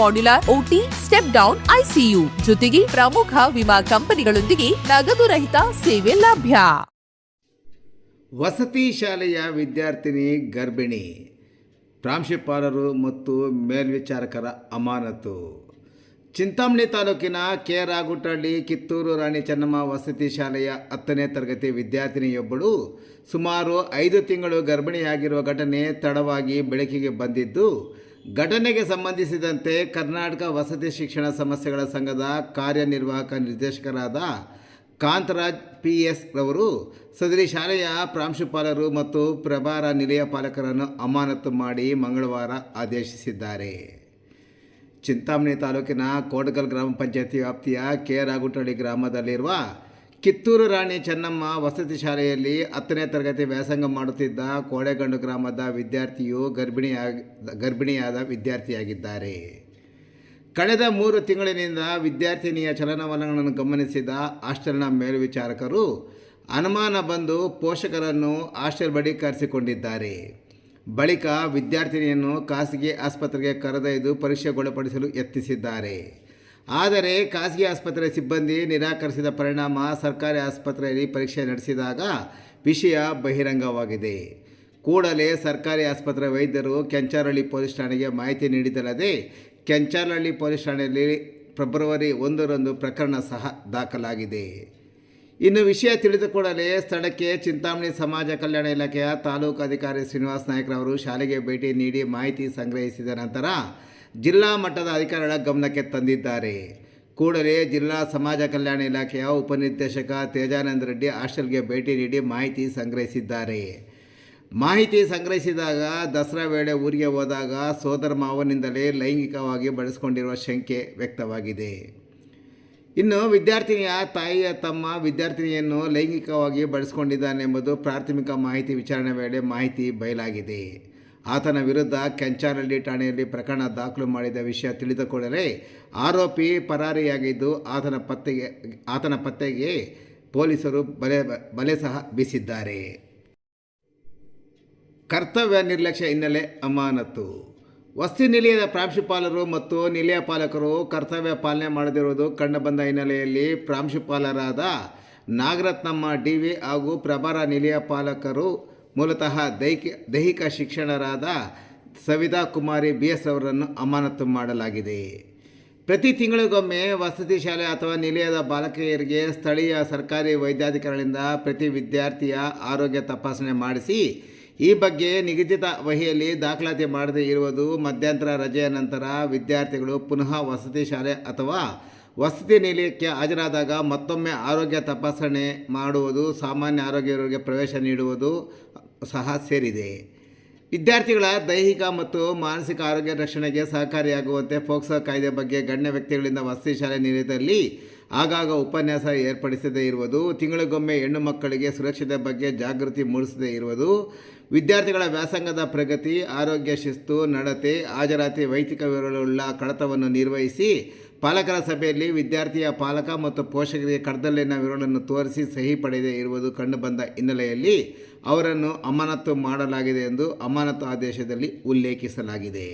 modular OT, step down, ICU ಜೊತೆಗೆ ಪ್ರಮುಖ ವಿಮಾ ಕಂಪನಿಗಳೊಂದಿಗೆ ನಗದು ರಹಿತ ಸೇವೆ ಲಭ್ಯ. ವಸತಿ ಶಾಲೆಯ ವಿದ್ಯಾರ್ಥಿನಿ ಗರ್ಭಿಣಿ, ಪ್ರಾಂಶುಪಾಲರು ಮತ್ತು ಮೇಲ್ವಿಚಾರಕರ ಅಮಾನತು. ಚಿಂತಾಮಣಿ ತಾಲೂಕಿನ ಕೆ ರಾಗುಟಳ್ಳಿ ಕಿತ್ತೂರು ರಾಣಿ ಚೆನ್ನಮ್ಮ ವಸತಿ ಶಾಲೆಯ ಹತ್ತನೇ ತರಗತಿ ವಿದ್ಯಾರ್ಥಿನಿಯೊಬ್ಬಳು ಸುಮಾರು ಐದು ತಿಂಗಳು ಗರ್ಭಿಣಿಯಾಗಿರುವ ಘಟನೆ ತಡವಾಗಿ ಬೆಳಕಿಗೆ ಬಂದಿದ್ದು ಘಟನೆಗೆ ಸಂಬಂಧಿಸಿದಂತೆ ಕರ್ನಾಟಕ ವಸತಿ ಶಿಕ್ಷಣ ಸಮಸ್ಯೆಗಳ ಸಂಘದ ಕಾರ್ಯನಿರ್ವಾಹಕ ನಿರ್ದೇಶಕರಾದ ಕಾಂತರಾಜ್ ಪಿ ಎಸ್ ರವರು ಸದರಿ ಶಾಲೆಯ ಪ್ರಾಂಶುಪಾಲರು ಮತ್ತು ಪ್ರಭಾರ ನಿಲಯ ಪಾಲಕರನ್ನು ಅಮಾನತು ಮಾಡಿ ಮಂಗಳವಾರ ಆದೇಶಿಸಿದ್ದಾರೆ. ಚಿಂತಾಮಣಿ ತಾಲೂಕಿನ ಕೋಟಗಲ್ ಗ್ರಾಮ ಪಂಚಾಯತಿ ವ್ಯಾಪ್ತಿಯ ಕೆ ರಾಗುಟಳ್ಳಿ ಗ್ರಾಮದಲ್ಲಿರುವ ಕಿತ್ತೂರು ರಾಣಿ ಚೆನ್ನಮ್ಮ ವಸತಿ ಶಾಲೆಯಲ್ಲಿ ಹತ್ತನೇ ತರಗತಿ ವ್ಯಾಸಂಗ ಮಾಡುತ್ತಿದ್ದ ಕೋಡೆಗಂಡು ಗ್ರಾಮದ ವಿದ್ಯಾರ್ಥಿಯು ಗರ್ಭಿಣಿಯಾಗಿ, ಗರ್ಭಿಣಿಯಾದ ವಿದ್ಯಾರ್ಥಿಯಾಗಿದ್ದಾರೆ. ಕಳೆದ ಮೂರು ತಿಂಗಳಿನಿಂದ ವಿದ್ಯಾರ್ಥಿನಿಯ ಚಲನವಲನಗಳನ್ನು ಗಮನಿಸಿದ ಹಾಸ್ಟೆಲ್ನ ಮೇಲ್ವಿಚಾರಕರು ಅನುಮಾನ ಬಂದು ಪೋಷಕರನ್ನು ಹಾಸ್ಟೆಲ್ ಬಳಿ ಕರೆಸಿಕೊಂಡಿದ್ದಾರೆ. ಬಳಿಕ ವಿದ್ಯಾರ್ಥಿನಿಯನ್ನು ಖಾಸಗಿ ಆಸ್ಪತ್ರೆಗೆ ಕರೆದೊಯ್ದು ಪರೀಕ್ಷೆಗೊಳಪಡಿಸಲು ಯತ್ನಿಸಿದ್ದಾರೆ. ಆದರೆ ಖಾಸಗಿ ಆಸ್ಪತ್ರೆ ಸಿಬ್ಬಂದಿ ನಿರಾಕರಿಸಿದ ಪರಿಣಾಮ ಸರ್ಕಾರಿ ಆಸ್ಪತ್ರೆಯಲ್ಲಿ ಪರೀಕ್ಷೆ ನಡೆಸಿದಾಗ ವಿಷಯ ಬಹಿರಂಗವಾಗಿದೆ. ಕೂಡಲೇ ಸರ್ಕಾರಿ ಆಸ್ಪತ್ರೆ ವೈದ್ಯರು ಕೆಂಚಾರಹಳ್ಳಿ ಪೊಲೀಸ್ ಠಾಣೆಗೆ ಮಾಹಿತಿ ನೀಡಿದಲ್ಲದೆ ಕೆಂಚಾರಹಳ್ಳಿ ಪೊಲೀಸ್ ಠಾಣೆಯಲ್ಲಿ ಫೆಬ್ರವರಿ ಒಂದರಂದು ಪ್ರಕರಣ ಸಹ ದಾಖಲಾಗಿದೆ. ಇನ್ನು ವಿಷಯ ತಿಳಿದ ಕೂಡಲೇ ಸ್ಥಳಕ್ಕೆ ಚಿಂತಾಮಣಿ ಸಮಾಜ ಕಲ್ಯಾಣ ಇಲಾಖೆಯ ತಾಲೂಕು ಅಧಿಕಾರಿ ಶ್ರೀನಿವಾಸ್ ನಾಯಕರವರು ಶಾಲೆಗೆ ಭೇಟಿ ನೀಡಿ ಮಾಹಿತಿ ಸಂಗ್ರಹಿಸಿದ ನಂತರ ಜಿಲ್ಲಾ ಮಟ್ಟದ ಅಧಿಕಾರಿಗಳ ಗಮನಕ್ಕೆ ತಂದಿದ್ದಾರೆ. ಕೂಡಲೇ ಜಿಲ್ಲಾ ಸಮಾಜ ಕಲ್ಯಾಣ ಇಲಾಖೆಯ ಉಪನಿರ್ದೇಶಕ ತೇಜಾನಂದ ರೆಡ್ಡಿ ಹಾಸ್ಟೆಲ್ಗೆ ಭೇಟಿ ನೀಡಿ ಮಾಹಿತಿ ಸಂಗ್ರಹಿಸಿದ್ದಾರೆ. ಮಾಹಿತಿ ಸಂಗ್ರಹಿಸಿದಾಗ ದಸರಾ ವೇಳೆ ಊರಿಗೆ ಹೋದಾಗ ಸೋದರ ಮಾವನಿಂದಲೇ ಲೈಂಗಿಕವಾಗಿ ಬಳಸಿಕೊಂಡಿರುವ ಶಂಕೆ ವ್ಯಕ್ತವಾಗಿದೆ. ಇನ್ನು ವಿದ್ಯಾರ್ಥಿನಿಯ ತಾಯಿಯ ತಮ್ಮ ವಿದ್ಯಾರ್ಥಿನಿಯನ್ನು ಲೈಂಗಿಕವಾಗಿ ಬಳಸಿಕೊಂಡಿದ್ದಾನೆಂಬುದು ಪ್ರಾಥಮಿಕ ಮಾಹಿತಿ ವಿಚಾರಣೆ ವೇಳೆ ಮಾಹಿತಿ ಬಯಲಾಗಿದೆ. ಆತನ ವಿರುದ್ಧ ಕೆಂಚಾರಳ್ಳಿ ಠಾಣೆಯಲ್ಲಿ ಪ್ರಕರಣ ದಾಖಲು ಮಾಡಿದ ವಿಷಯ ತಿಳಿದ ಕೂಡಲೇ ಆರೋಪಿ ಪರಾರಿಯಾಗಿದ್ದು ಆತನ ಪತ್ತೆಗೆ ಆತನ ಪತ್ತೆಗೆ ಪೊಲೀಸರು ಬಲೆ ಬಲೆ ಸಹ ಬೀಸಿದ್ದಾರೆ. ಕರ್ತವ್ಯ ನಿರ್ಲಕ್ಷ್ಯ ಹಿನ್ನೆಲೆ ಅಮಾನತು ವಸ್ತಿ ನಿಲಯದ ಪ್ರಾಂಶುಪಾಲರು ಮತ್ತು ನಿಲಯ ಪಾಲಕರು ಕರ್ತವ್ಯ ಪಾಲನೆ ಮಾಡದಿರುವುದು ಕಂಡುಬಂದ ಹಿನ್ನೆಲೆಯಲ್ಲಿ ಪ್ರಾಂಶುಪಾಲರಾದ ನಾಗರತ್ನಮ್ಮ ಡಿ ವಿ ಹಾಗೂ ಪ್ರಭಾರ ನಿಲಯ ಪಾಲಕರು ಮೂಲತಃ ದೈಹಿಕ ದೈಹಿಕ ಶಿಕ್ಷಣರಾದ ಸವಿತಾ ಕುಮಾರಿ ಬಿ ಎಸ್ ಅವರನ್ನು ಅಮಾನತು ಮಾಡಲಾಗಿದೆ. ಪ್ರತಿ ತಿಂಗಳಿಗೊಮ್ಮೆ ವಸತಿ ಶಾಲೆ ಅಥವಾ ನಿಲಯದ ಬಾಲಕಿಯರಿಗೆ ಸ್ಥಳೀಯ ಸರ್ಕಾರಿ ವೈದ್ಯಾಧಿಕಾರಿಗಳಿಂದ ಪ್ರತಿ ವಿದ್ಯಾರ್ಥಿಯ ಆರೋಗ್ಯ ತಪಾಸಣೆ ಮಾಡಿಸಿ, ಈ ಬಗ್ಗೆ ನಿಗದಿತ ವಹಿಯಲ್ಲಿ ದಾಖಲಾತಿ ಮಾಡದೇ ಇರುವುದು ಮಧ್ಯಂತರ ರಜೆಯ ನಂತರ ವಿದ್ಯಾರ್ಥಿಗಳು ಪುನಃ ವಸತಿ ಶಾಲೆ ಅಥವಾ ವಸತಿ ನಿಲಯಕ್ಕೆ ಹಾಜರಾದಾಗ ಮತ್ತೊಮ್ಮೆ ಆರೋಗ್ಯ ತಪಾಸಣೆ ಮಾಡುವುದು, ಸಾಮಾನ್ಯ ಆರೋಗ್ಯವರಿಗೆ ಪ್ರವೇಶ ನೀಡುವುದು ಸಹ ಸೇರಿದೆ. ವಿದ್ಯಾರ್ಥಿಗಳ ದೈಹಿಕ ಮತ್ತು ಮಾನಸಿಕ ಆರೋಗ್ಯ ರಕ್ಷಣೆಗೆ ಸಹಕಾರಿಯಾಗುವಂತೆ ಫೋಕ್ಸೋ ಕಾಯ್ದೆ ಬಗ್ಗೆ ಗಣ್ಯ ವ್ಯಕ್ತಿಗಳಿಂದ ವಸತಿ ಶಾಲೆ ನಿಲಯದಲ್ಲಿ ಆಗಾಗ ಉಪನ್ಯಾಸ ಏರ್ಪಡಿಸದೇ ಇರುವುದು, ತಿಂಗಳಿಗೊಮ್ಮೆ ಹೆಣ್ಣು ಮಕ್ಕಳಿಗೆ ಸುರಕ್ಷತೆ ಬಗ್ಗೆ ಜಾಗೃತಿ ಮೂಡಿಸದೇ ಇರುವುದು, ವಿದ್ಯಾರ್ಥಿಗಳ ವ್ಯಾಸಂಗದ ಪ್ರಗತಿ, ಆರೋಗ್ಯ ಶಿಸ್ತು, ನಡತೆ, ಹಾಜರಾತಿ, ವೈಯಕ್ತಿಕ ವಿವರಗಳುಳ್ಳ ಕಡತವನ್ನು ನಿರ್ವಹಿಸಿ ಪಾಲಕರ ಸಭೆಯಲ್ಲಿ ವಿದ್ಯಾರ್ಥಿಯ ಪಾಲಕ ಮತ್ತು ಪೋಷಕರಿಗೆ ಕಡದಲ್ಲಿನ ವಿವರಗಳನ್ನು ತೋರಿಸಿ ಸಹಿ ಪಡೆಯದೇ ಇರುವುದು ಕಂಡುಬಂದ ಹಿನ್ನೆಲೆಯಲ್ಲಿ ಅವರನ್ನು ಅಮಾನತು ಮಾಡಲಾಗಿದೆ ಎಂದು ಅಮಾನತು ಆದೇಶದಲ್ಲಿ ಉಲ್ಲೇಖಿಸಲಾಗಿದೆ.